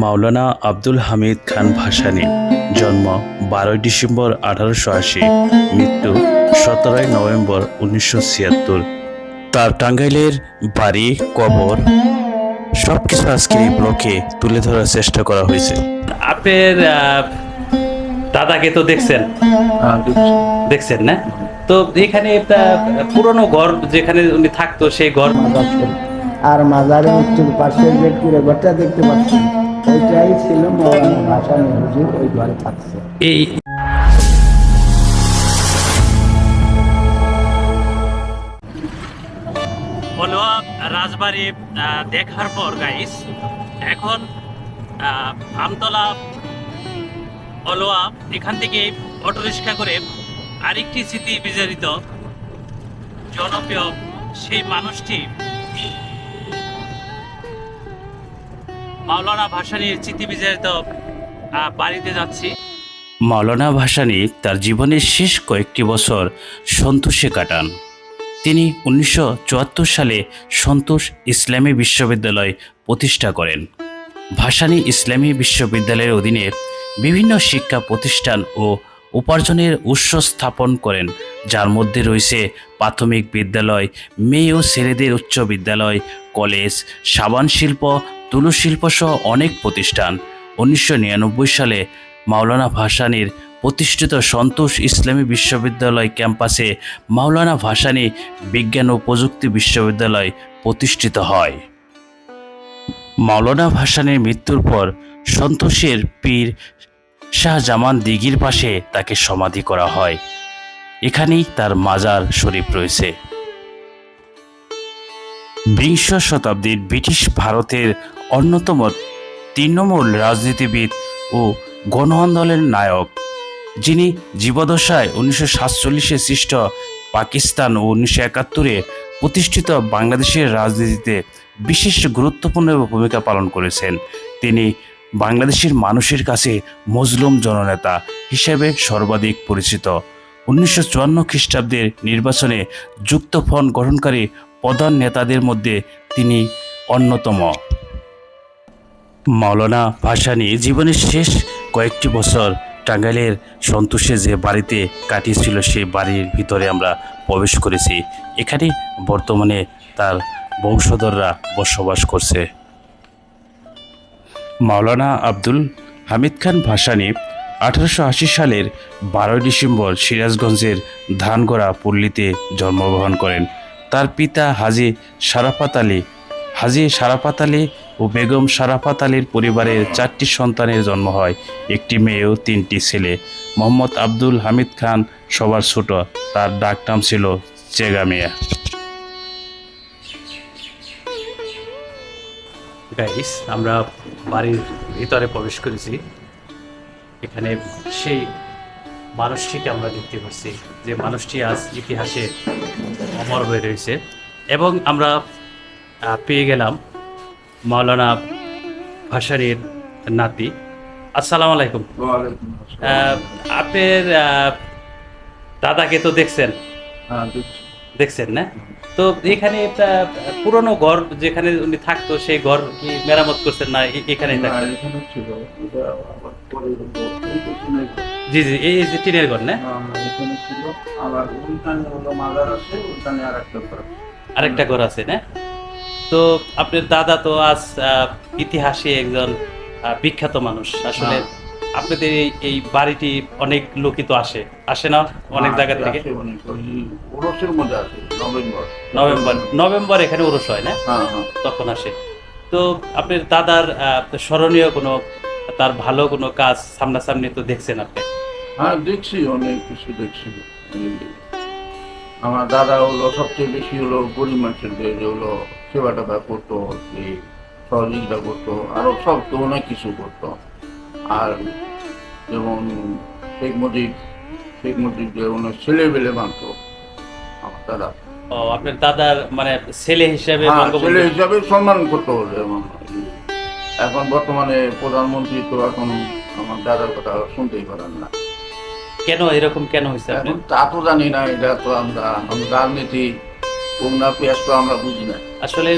মাওলানা আব্দুল হামিদ খান ভাসানী জন্ম বারোই ডিসেম্বর আঠারোশো আশি মৃত্যু সতেরোই নভেম্বর উনিশশো ছিয়াত্তর। তার টাঙ্গাইলের বাড়ি কবর সবকিছু আজকের এই ব্লকে তুলে ধরার চেষ্টা করা হয়েছে। আপনার দাদাকে তো দেখছেন? দেখছেন না? তো এখানে একটা পুরনো ঘর যেখানে উনি থাকতো সেই ঘর আর মাজারের উত্তর পাশে ঘরটা দেখতে পাচ্ছি ওইটাই ছিল মৌলানা ওই থাকছে। এই রাজবাড়ি দেখার পর গাইস এখন আমতলা অলোয়া এখান থেকে অটোরিক্সা করে আরেকটি স্মৃতি বিজড়িত। জনপ্রিয় সেই মানুষটি মাওলানা ভাসানির স্মৃতি বিজড়িত বাড়িতে যাচ্ছি। মাওলানা ভাসানী তার জীবনের শেষ কয়েকটি বছর সন্তোষে কাটান। তিনি উনিশশো চুয়াত্তর সালে সন্তোষ ইসলামী বিশ্ববিদ্যালয় প্রতিষ্ঠা করেন। ভাসানী ইসলামী বিশ্ববিদ্যালয়ের অধীনে বিভিন্ন শিক্ষা প্রতিষ্ঠান ও উপার্জনের উৎস স্থাপন করেন, যার মধ্যে রয়েছে প্রাথমিক বিদ্যালয়, মেয়ে ও ছেলেদের উচ্চ বিদ্যালয়, কলেজ, সাবান শিল্প তুলো শিল্প সহ অনেক প্রতিষ্ঠান। উনিশশো নিরানব্বই সালে মাওলানা ভাসানীর প্রতিষ্ঠিত সন্তোষ ইসলামী বিশ্ববিদ্যালয় ক্যাম্পাসে মাওলানা ভাসানী বিজ্ঞান ও প্রযুক্তি বিশ্ববিদ্যালয় প্রতিষ্ঠিত হয়। মাওলানা ভাসানীর মৃত্যুর পর সন্তোষের পীর শাহজামান দিঘির পাশে তাকে সমাধি করা হয়। এখানেই তার মাজার শরীফ রয়েছে। বিংশ শতাব্দীর ব্রিটিশ ভারতের অন্যতম তৃণমূল রাজনীতিবিদ ও গণ আন্দোলনের নায়ক, যিনি জীবদশায় উনিশশো সাতচল্লিশে সৃষ্ট পাকিস্তান ও উনিশশো একাত্তরে প্রতিষ্ঠিত বাংলাদেশের রাজনীতিতে বিশেষ গুরুত্বপূর্ণ ভূমিকা পালন করেছেন। তিনি বাংলাদেশের মানুষের কাছে মজলুম জননেতা হিসেবে সর্বাধিক পরিচিত। উনিশশো চুয়ান্ন খ্রিস্টাব্দের নির্বাচনে যুক্তফ্রন্ট গঠনকারী প্রধান নেতাদের মধ্যে তিনি অন্যতম। মাওলানা ভাসানী জীবনের শেষ কয়েকটি বছর টাঙ্গাইলের সন্তোষে যে বাড়িতে কাটিয়েছিল সেই বাড়ির ভিতরে আমরা প্রবেশ করেছি। এখানে বর্তমানে তার বংশধররা বসবাস করছে। মাওলানা আব্দুল হামিদ খান ভাসানী আঠারোশো সালের বারোই ডিসেম্বর সিরাজগঞ্জের ধানগড়া পল্লীতে জন্মগ্রহণ করেন। তার পিতা হাজি সারাফাত আলী, হাজি সারাফাত আলী ও বেগম সারাফাত আলীর পরিবারের চারটি সন্তানের জন্ম হয়, একটি মেয়ে ও তিনটি ছেলে। মোহাম্মদ আব্দুল হামিদ খান সবার ছোট, তার ডাকনাম ছিল চেগা মিয়া। গাইস আমরা বাড়ির ভিতরে প্রবেশ করেছি। এখানে সেই মানুষটিকে আমরা দেখতে পাচ্ছি, যে মানুষটি আজ ইতিহাসে অমর হয়ে রয়েছে। এবং আমরা পেয়ে গেলাম মাওলানা ভাসারির নাতি। আসসালামু আলাইকুম। আপনার দাদাকে তো দেখছেন? দেখছেন না? তো এখানে একটা পুরনো ঘর যেখানে উনি থাকতো সেই ঘর কি মেরামত করছেন না এ- এখানেই থাকতেন? জি জি এই এই যে টিনের ঘর না? আরেকটা ঘর আছে না? তো আপনার দাদা তো আজ ইতিহাসে একজন বিখ্যাত মানুষ। আসলে আপনাদের এই বাড়িটি অনেক লোকই তো আসে। আসে না অনেক জায়গা থেকে? ওরসের মধ্যে আছে নভেম্বর। November November. এখানে উরস হয় না? হ্যাঁ হ্যাঁ। তখন আসে। তো আপনার দাদার স্মরণীয় কোনো তার ভালো কোনো কাজ সামনাসামনি তো দেখছেন আপনি? হ্যাঁ দেখছি অনেক কিছু দেখছি। আমার দাদা হলো সবচেয়ে বেশি হলো গরিব মানুষের হলো সেবা টেবা করতো এই সহযোগিতা করতো আরও সব তো অনেক কিছু করতো। আর যেমন শেখ মুজিব শেখ মুজিব যে অনেক ছেলে বেলে মানতো আমার দাদা। ও আপনার দাদার মানে ছেলে হিসেবে হ্যাঁ, ছেলে হিসাবে সম্মান করতে হবে এখন বর্তমানে প্রধানমন্ত্রী তো এখন আমার দাদার কথা শুনতেই পারেন না। কেন এরকম কেন হয়েছে তা তো জানি না এটা তো আমরা আমরা রাজনীতি কোন পেঁয়াজ তো আমরা বুঝি না। আসলে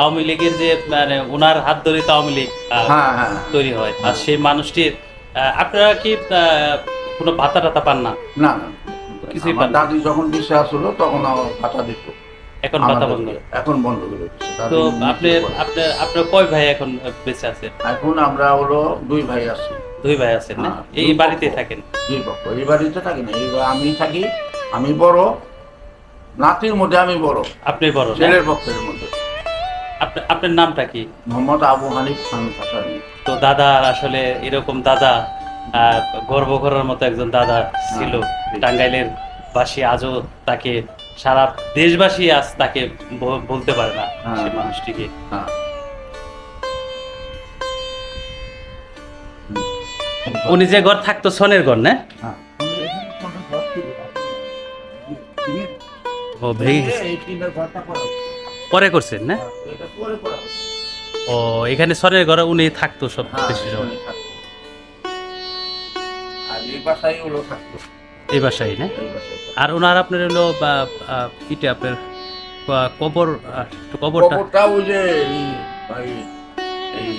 আওয়ামী লীগের যে মানে ওনার হাত ধরে তো আওয়ামী লীগ আহ, হ্যাঁ হ্যাঁ তৈরি হয়। আর সেই মানুষটির আপনারা কি কোনো ভাতা টাতা পান না? না না। কিছুই পান না। যখন বিশ্বে আসলো তখন আমার ভাতা দিত। এখন ভাতা বন্ধ। এখন বন্ধ করে তো আপনি আপনার আপনার কয় ভাই এখন বেঁচে আছে এখন আমরা হলো দুই ভাই আছি। দুই ভাই আছেন না? এই দুই বাড়িতে পক্ষ। থাকেন? দুই পক্ষ। এই বাড়িতে থাকি না। এই আমি থাকি আমি বড় নাতির মধ্যে আমি বড়। আপনি বড় ছেলের পক্ষের মধ্যে। আপনার নামটা কি? মোহাম্মদ আবু হানিফ খান কাসারি তো দাদা আসলে এরকম দাদা গর্ব করার মতো একজন দাদা ছিল। হ্যাঁ। টাঙ্গাইলের বাসী আজও তাকে সারা দেশবাসী আজ তাকে বলতে পারে না হ্যাঁ। সে মানুষটিকে। হ্যাঁ। উনি যে ঘর থাকতো সনের ঘর না? ও ভেঙে গেছে। পরে করছেন না? হচ্ছে। ও এখানে সনের ঘরে উনি থাকতো সব হ্যাঁ, বেশি সময়। এই বাসায় না। আর ওনার আপনার হলো বা ইটা আপনার কবর কবরটা। কবরটা ওই যে এই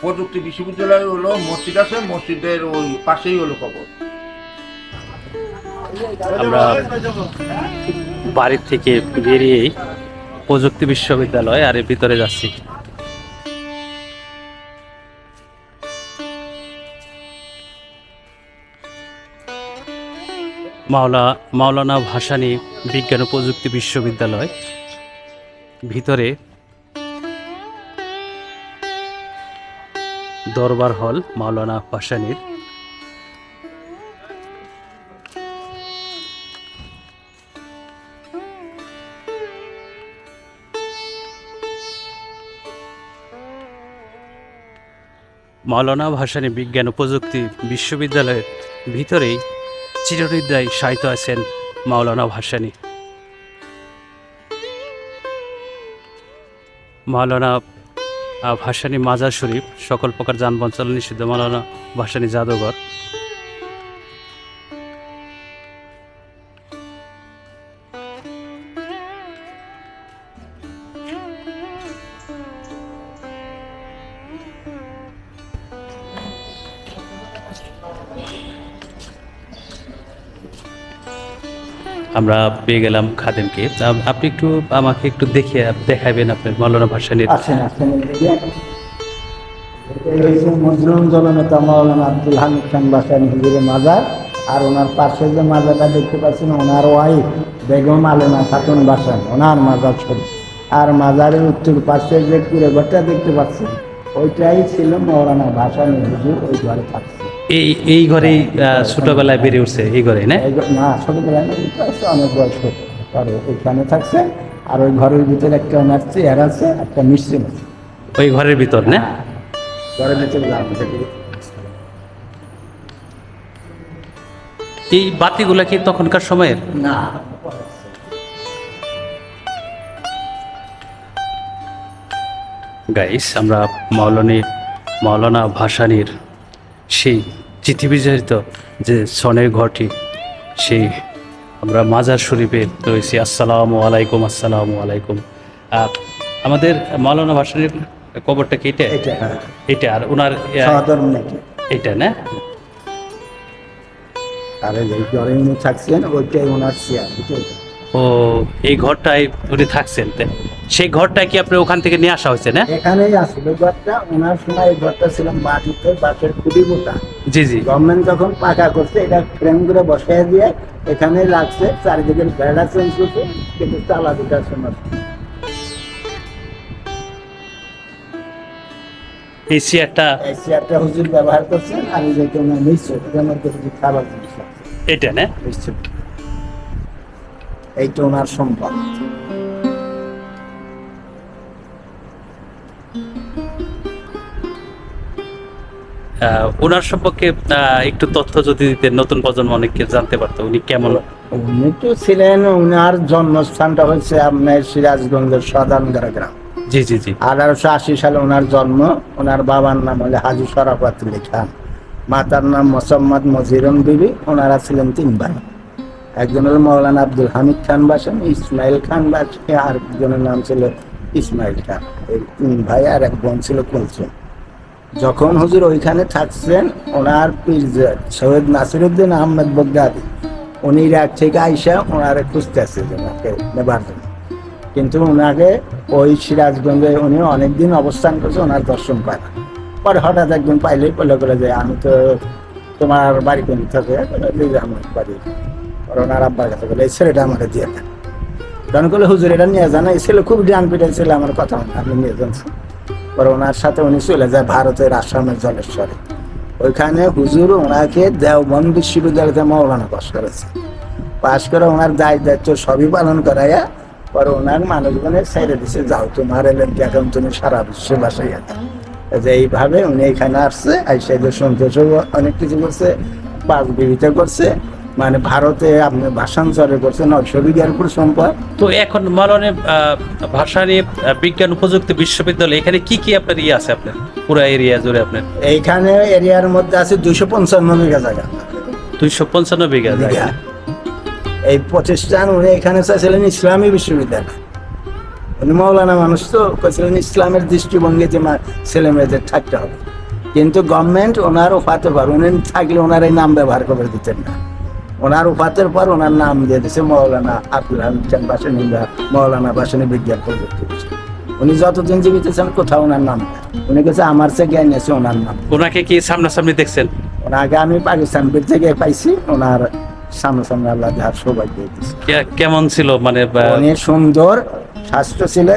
প্রযুক্তি বিশ্ববিদ্যালয় হলো মসজিদ আছে মসজিদের ওই পাশেই হলো কবর। আমরা বাড়ির থেকে বেরিয়েই প্রযুক্তি বিশ্ববিদ্যালয় আর ভিতরে যাচ্ছি। মাওলা, মাওলানা ভাসানি বিজ্ঞান ও প্রযুক্তি বিশ্ববিদ্যালয় ভিতরে দরবার হল মাওলানা ভাসানীর মাওলানা ভাসানী বিজ্ঞান ও প্রযুক্তি বিশ্ববিদ্যালয়ের ভিতরেই চিরনিদ্রায় সাহিত্য আছেন মাওলানা ভাসানী। মাওলানা ভাসানি ভাসানী মাজার শরীফ সকল প্রকার যানবাহন চালন নিষিদ্ধ মাওলানা ভাসানী জাদুঘর। আমরা পেয়ে গেলাম খাদেমকে। আপ- আপনি একটু আমাকে একটু দেখিয়ে দেখাবেন আপনার আসেন এদিকে। এই হচ্ছে মজলুম জননেতা মাওলানা আব্দুল হামিদ খান মাজার, আর ওনার পাশে যে মাজারটা দেখতে পাচ্ছেন, ওনার ওয়াইফ বেগম আলেনা খাতুন বাসান ওনার মাজার ছবি। আর মাজারের উত্তর পাশে যে কুড়ে ঘরটা দেখতে পাচ্ছেন, ওইটাই ছিল মৌলানা ভাসানি হুজুর ওই ঘরে থাকছে এই এই ঘরেই ছোটবেলায় বেড়ে উঠছে এই ঘরে না? না ছোটবেলায় না অনেক বয়স আর ওইখানে থাকছে আর ওই ঘরের ভিতরে একটা ওনার চেয়ার আছে একটা মিশ্রিন আছে। ওই ঘরের ভিতর না? ঘরের ভিতরে এই বাতিগুলা কি তখনকার সময়ের? না। গাইস আমরা মাওলানি মাওলানা ভাসানির সেই চিঠিবিজড়িত যে সনের ঘরটি সেই আমরা মাজার শরীফে রয়েছি। আসসালামু আলাইকুম আসসালামু আলাইকুম। আমাদের মাওলানা ভাসানির কবরটা কি এটা? এটা হ্যাঁ। আর ওনার এটা না? আর ঘরে উনি থাকছেন ওইটাই ওনার চেয়ার ও এই ঘরটায় উনি থাকছেন। সেই ঘরটা কি আপনি ওখান থেকে নিয়ে আসা হয়েছে না? এখানেই আসলে ঘরটা ওনার সময় এই ঘরটা ছিল মাটিতে বাঁশের জি জি। গভর্নমেন্ট যখন পাকা করছে এটা ফ্রেম করে বসাই দিয়ে এখানেই রাখছে চারিদিকে বেড়া চেঞ্জ করছে কিন্তু চালা দুটা সময় এই চেয়ারটা এই চেয়ারটা হুজুর ব্যবহার করছেন আর এই যে ওনার নিশ্চয় এটার মধ্যে হুজুর খাবার জিনিস আছে। এটা না? নিশ্চয়। এইটা ওনার সম্পদ। ওনার সম্পর্কে একটু তথ্য যদি দিতেন নতুন প্রজন্ম অনেককে জানতে পারতো উনি কেমন। উনি তো ছিলেন ওনার জন্মস্থানটা হচ্ছে আপনার সিরাজগঞ্জের সদানগড় গ্রাম। জি জি জি। আঠারোশো আশি সালে ওনার জন্ম ওনার বাবার নাম হলে হাজি শরাফাতুল্লি খান। মাতার নাম মোসাম্মদ মজিরম বিবি ওনারা ছিলেন তিন ভাই। একজন হলো মৌলানা আব্দুল হামিদ খান বাসান ইসমাইল খান বাসানি আর একজনের নাম ছিল ইসমাইল খান। এই তিন ভাই আর এক বোন ছিল কুলসুম। যখন হুজুর ওইখানে থাকছেন, ওনার পীর সৈয়দ নাসিরুদ্দিন আহমেদ বগদাদি, উনি ইরাক থেকে আইসা ওনারে খুঁজতে আসছে ওনাকে নেবার জন্য। কিন্তু ওনাকে ওই সিরাজগঞ্জে উনি অনেকদিন অবস্থান করছে, ওনার দর্শন পায় না। পরে হঠাৎ একদিন পাইলেই বলে করে যে, আমি তো তোমার বাড়ি কোন থাকে? বলে আমার বাড়ি। ওনার আব্বার কাছে বলে, এই ছেলেটা আমাকে দিয়ে দেন। তখন করলে হুজুর, এটা নিয়ে যান এই ছেলে খুব ডান পিটাই ছিল আমার কথা আমি নিয়ে যাচ্ছি পরে ওনার সাথে উনি চলে যায় ভারতের আসামের জলেশ্বরে। ওইখানে হুজুর ওনাকে দেওবন্দ বিশ্ববিদ্যালয়তে মৌলানা পাশ করেছে। পাশ করে ওনার দায় দায়িত্ব সবই পালন করাইয়া পরে ওনার মানুষজনে ছেড়ে দিছে, যাও তোমার এলেন এখন তুমি সারা বিশ্বে বাসাইয়া যে এইভাবে উনি এখানে আসছে, আইসা যে সন্তোষ অনেক কিছু করছে পাঁচ বিবিতে করছে। মানে ভারতে আপনি ভাষান্তরে করছেন নয়শো বিঘার উপর সম্পদ। তো এখন মালনে ভাষা নিয়ে বিজ্ঞান ও প্রযুক্তি বিশ্ববিদ্যালয় এখানে কি কি আপনার ইয়ে আছে আপনার? পুরো এরিয়া জুড়ে আপনার? এইখানে এরিয়ার মধ্যে আছে দুইশো পঞ্চান্ন বিঘা জায়গা। দুইশো পঞ্চান্ন বিঘা জায়গা। এই প্রতিষ্ঠান উনি এখানে চাইছিলেন ইসলামী বিশ্ববিদ্যালয়। উনি মৌলানা মানুষ তো কইছিলেন ইসলামের দৃষ্টিভঙ্গিতে মা ছেলে মেয়েদের থাকতে হবে। কিন্তু গভর্নমেন্ট ওনার উপাতে পার উনি থাকলে ওনার এই নাম ব্যবহার করে দিতেন না। ওনার উপাতের পর ওনার নাম দিয়ে দিয়েছে মৌলানা আব্দুল হামিদ খান বাসানি বা মৌলানা বাসানি বিজ্ঞান প্রযুক্তি উনি যতদিন জীবিত ছিলেন কোথাও ওনার নাম উনি কাছে আমার চেয়ে জ্ঞান আছে ওনার নাম। ওনাকে কি সামনাসামনি দেখছেন? ওনাকে আমি পাকিস্তান বীর থেকে পাইছি ওনার সামনে সামনে আল্লাহ দেহার সৌভাগ্য কেমন ছিল মানে অনেক সুন্দর স্বাস্থ্য ছিল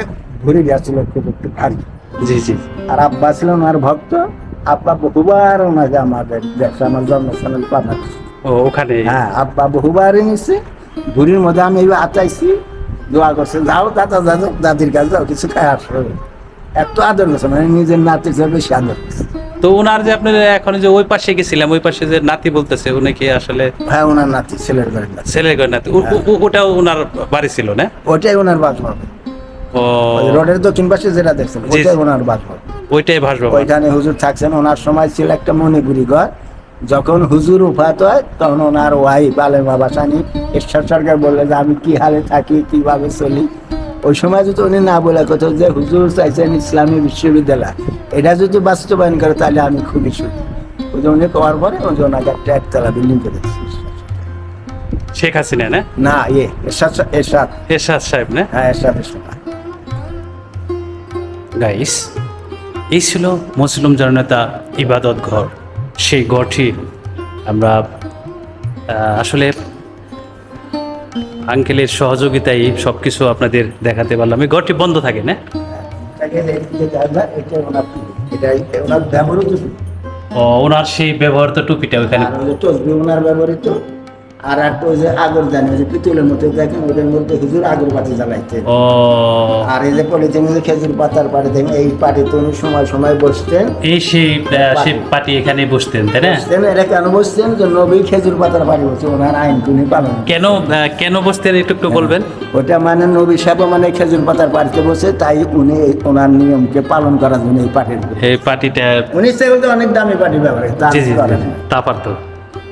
ঘুরে গেছিল খুব একটু ভারী। জি জি। আর আব্বা ছিল ওনার ভক্ত। আব্বা বহুবার ওনাকে আমাদের দেখছে আমার জন্মস্থানের ও ওখানে। হ্যাঁ আব্বা বহুবার ঘুরির মধ্যে আমি এইবার আতাইছি দোয়া করছে যাও দাদা দাদা দাদির কাছে যাও কিছু খায় এত আদর করছে মানে নিজের নাতির চেয়ে বেশি আদর তো ওনার যে আপনার এখন যে ওই পাশে গেছিলাম ওই পাশে যে নাতি বলতেছে উনি কি আসলে হ্যাঁ ওনার নাতি ছেলের বাড়ির নাতি। ছেলের নাতি। ও- ও- ও- ওটাও ওনার বাড়ি ছিল না? ওটাই ওনার বাসভবন। ও। ওই রোডের দক্ষিণ পাশে যেটা দেখছেন। ওটাই ওনার বাসভবন। ওইটাই ভাসবাবা ওইখানে হুজুর থাকছেন ওনার সময় ছিল একটা মণিপুরি ঘর। যখন হুজুর উফাত হয় তখন ওনার ওয়াইফ আলেমা বাসানি ঈশ্বর সরকার বললে যে আমি কি হালে থাকি কীভাবে চলি? ওই সময় যদি উনি না বলে কোথাও যে হুজুর চাইছেন ইসলামী বিশ্ববিদ্যালয়। এটা যদি বাস্তবায়ন করে তাহলে আমি খুবই সুখী। ওই যে উনি পরে ওই যে ওনাকে একটা একতলা বিল্ডিং করে শেখ হাসিনা না? না ইয়ে এরশাদ এরশাদ। এরশাদ সাহেব না? হ্যাঁ এরশাদ এরশাদ। গাইস এই ছিল মুসলিম জনতা ইবাদত ঘর। সেই গড়টি আমরা আসলে আঙ্কেলের সহযোগিতায় সব কিছু আপনাদের দেখাতে পারলাম। এই ঘরটি বন্ধ থাকে না? ও ওনার সেই ব্যবহৃত টুপিটা ওখানে ওনার ব্যবহৃত আর একটা ওই যে আগর জানি ওই যে পিতলের মধ্যে দেখেন ওটার মধ্যে হুজুর আগর পাতি জ্বালাইতেন। আর এই যে পলিথিন খেজুর পাতার পাড়ে দেখেন এই পাটিতে উনি সময় সময় বসতেন। এই সেই পার্টি এখানে বসতেন তাই না? বসতেন এটা কেন বসতেন? যে নবী খেজুর পাতার পাড়ে বসে ওনার আইন উনি পালন কেন কেন বসতেন একটু একটু বলবেন? ওটা মানে নবী সাহেব মানে খেজুর পাতার পাড়িতে বসে তাই উনি ওনার নিয়মকে পালন করার জন্য এই পাটির এই পার্টিটা উনি সেগুলো অনেক দামি পাটি ব্যবহার তা। তা পারতো।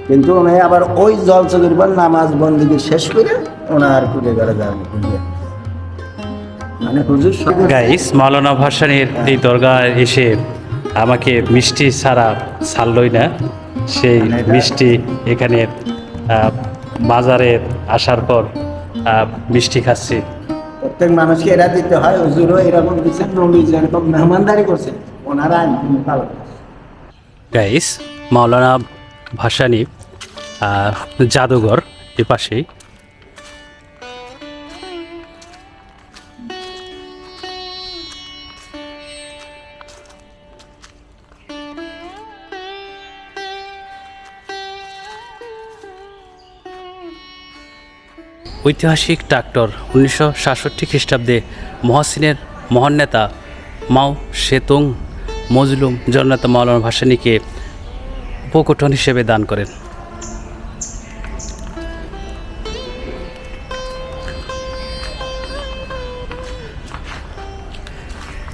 কিন্তু উনি আবার ওই জল চকির পর নামাজ বন্দিকে শেষ করে ওনার পুজো করে মানে হুজুর গাইস মাওলানা ভাসানির এই দরগা এসে আমাকে মিষ্টি ছাড়া ছাড়লই না। সেই মিষ্টি এখানে বাজারে আসার পর আহ, মিষ্টি খাচ্ছি। প্রত্যেক মানুষকে এরা দিতে হয় হুজুরও এরকম দিচ্ছেন নবী যেরকম মেহমানদারি করছে ওনারা করছেন। গাইস মাওলানা ভাসানি জাদুঘর এ পাশেই ঐতিহাসিক ট্রাক্টর উনিশশো সাতষট্টি খ্রিস্টাব্দে মহাসিনের মহান নেতা মাও সেতুং মজলুম জননেতা মাওলানা ভাসানীকে উপকঠন হিসেবে দান করেন।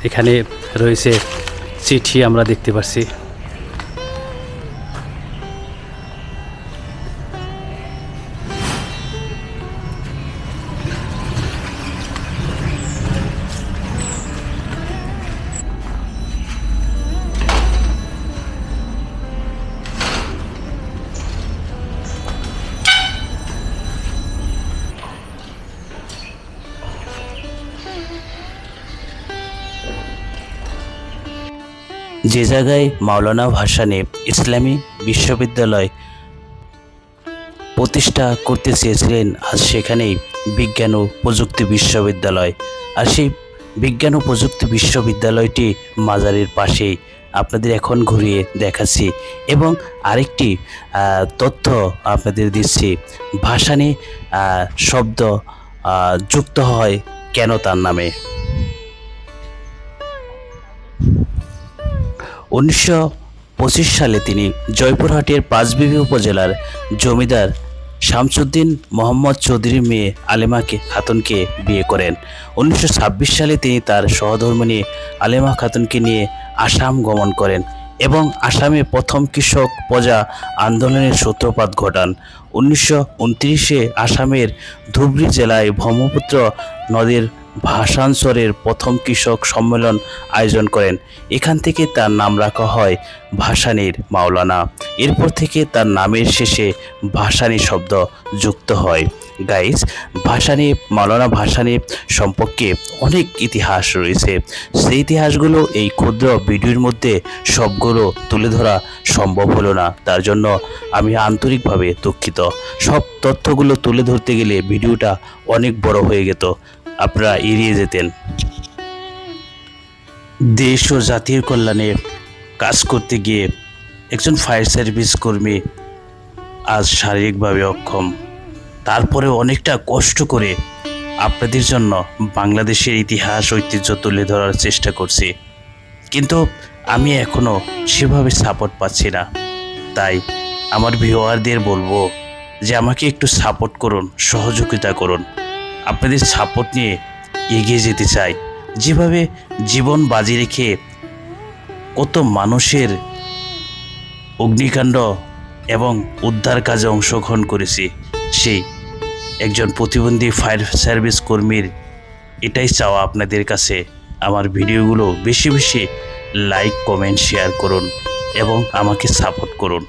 এখানে রয়েছে চিঠি আমরা দেখতে পাচ্ছি যে জায়গায় মাওলানা ভাসানী ইসলামী বিশ্ববিদ্যালয় প্রতিষ্ঠা করতে চেয়েছিলেন, আজ সেখানেই বিজ্ঞান ও প্রযুক্তি বিশ্ববিদ্যালয়। আর সেই বিজ্ঞান ও প্রযুক্তি বিশ্ববিদ্যালয়টি মাজারের পাশেই আপনাদের এখন ঘুরিয়ে দেখাচ্ছি। এবং আরেকটি তথ্য আপনাদের দিচ্ছি। ভাসানী শব্দ যুক্ত হয় কেন তার নামে? উনিশশো পঁচিশ সালে তিনি জয়পুরহাটের পাঁচবিবি উপজেলার জমিদার শামসুদ্দিন মোহাম্মদ চৌধুরীর মেয়ে আলেমাকে খাতুনকে বিয়ে করেন। উনিশশো ছাব্বিশ সালে তিনি তার সহধর্মিণী আলেমা খাতুনকে নিয়ে আসাম গমন করেন এবং আসামে প্রথম কৃষক প্রজা আন্দোলনের সূত্রপাত ঘটান। উনিশশো আসামের ধুবড়ী জেলায় ব্রহ্মপুত্র নদীর ভাষাঞ্চরের প্রথম কৃষক সম্মেলন আয়োজন করেন। এখান থেকে তার নাম রাখা হয় ভাসানীর মাওলানা। এরপর থেকে তার নামের শেষে ভাসানী শব্দ যুক্ত হয়। গাইস ভাসানী, মাওলানা ভাসানী সম্পর্কে অনেক ইতিহাস রয়েছে। সেই ইতিহাসগুলো এই ক্ষুদ্র ভিডিওর মধ্যে সবগুলো তুলে ধরা সম্ভব হলো না। তার জন্য আমি আন্তরিকভাবে দুঃখিত। সব তথ্যগুলো তুলে ধরতে গেলে ভিডিওটা অনেক বড় হয়ে যেত। আপনারা এড়িয়ে যেতেন। দেশ ও জাতির কল্যাণে কাজ করতে গিয়ে একজন ফায়ার সার্ভিস কর্মী আজ শারীরিকভাবে অক্ষম। তারপরে অনেকটা কষ্ট করে আপনাদের জন্য বাংলাদেশের ইতিহাস, ঐতিহ্য তুলে ধরার চেষ্টা করছি। কিন্তু আমি এখনও সেভাবে সাপোর্ট পাচ্ছি না। তাই আমার ভিওয়ারদের বলব যে আমাকে একটু সাপোর্ট করুন, সহযোগিতা করুন। আপনাদের সাপোর্ট নিয়ে এগিয়ে যেতে চাই। যেভাবে জীবন বাজি রেখে কত মানুষের অগ্নিকাণ্ড এবং উদ্ধার কাজে অংশগ্রহণ করেছি, সেই একজন প্রতিবন্ধী ফায়ার সার্ভিস কর্মীর এটাই চাওয়া আপনাদের কাছে। আমার ভিডিওগুলো বেশি বেশি লাইক, কমেন্ট, শেয়ার করুন এবং আমাকে সাপোর্ট করুন।